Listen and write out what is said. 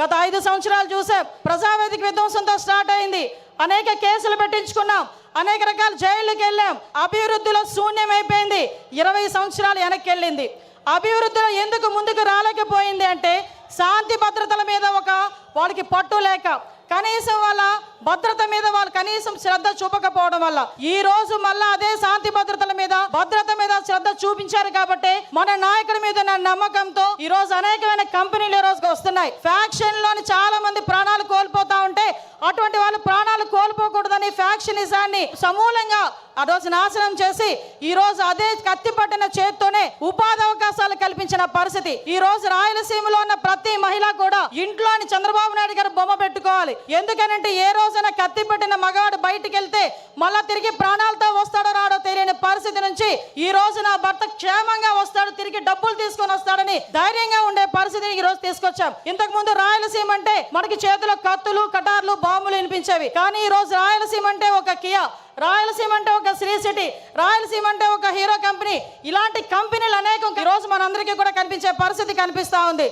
గత ఐదు సంవత్సరాలు చూసాం ప్రజావేదిక విధ్వంసంతో స్టార్ట్ అయింది. అనేక కేసులు పెట్టించుకున్నాం. అనేక రకాల జైళ్ళకి వెళ్ళాం. అభివృద్ధిలో శూన్యమైపోయింది. ఇరవై సంవత్సరాలు వెనక్కి వెళ్ళింది అభివృద్ధిలో ఎందుకు ముందుకు రాలేకపోయింది అంటే శాంతి భద్రతల మీద ఒక వాళ్ళకి పట్టు లేక కనీసం వాళ్ళ భద్రత కనీసం శ్రద్ధ చూపకపోవడం వల్ల ఈ రోజు మళ్ళా అదే శాంతి భద్రతల మీద భద్రత మీద శ్రద్ధ చూపించారు కాబట్టి మన నాయకుడి మీద నా నమ్మకంతో ఈ రోజు అనేకమైన కంపెనీలు ఈ రోజుకి వస్తున్నాయి. ఫ్యాక్షన్లోని చాలా మంది ప్రాణాలు కోల్పోతా ఉంటే అటువంటి వాళ్ళు ప్రాణాలు కోల్పోకూడదని ఫ్యాక్షనిజాన్ని సమూలంగా ఆ రోజు నాశనం చేసి ఈ రోజు అదే కత్తి పట్టిన చేత్తోనే ఉపాధి అవకాశాలు కల్పించిన పరిస్థితి. ఈ రోజు రాయలసీమలో ఉన్న ప్రతి మహిళ కూడా ఇంట్లోని చంద్రబాబు నాయుడు గారు బొమ్మ పెట్టుకోవాలి. ఎందుకనంటే ఏ రోజైనా కత్తి పట్టిన మగాడు బయటికి వెళ్తే మళ్ళా తిరిగి ప్రాణాలతో వస్తాడో రాడో తెలియని పరిస్థితి నుంచి ఈ రోజు నా భర్త క్షేమంగా వస్తాడు తిరిగి డబ్బులు తీసుకొని వస్తాడని ధైర్యంగా ఉండే పరిస్థితిని ఈ రోజు తీసుకొచ్చాం ఇంతకు ముందు రాయలసీమ అంటే మనకి చేతిలో కత్తులు కటార్లు బాంబులు వినిపించేవి. కానీ ఈ రోజు రాయలసీమ అంటే ఒక కియా. రాయలసీమ అంటే ఒక శ్రీ సిటీ. రాయలసీమ అంటే ఒక హీరో కంపెనీ. ఇలాంటి కంపెనీలు అనేకం ఈ రోజు మనందరికీ కూడా కనిపించే పరిస్థితి కనిపిస్తా ఉంది.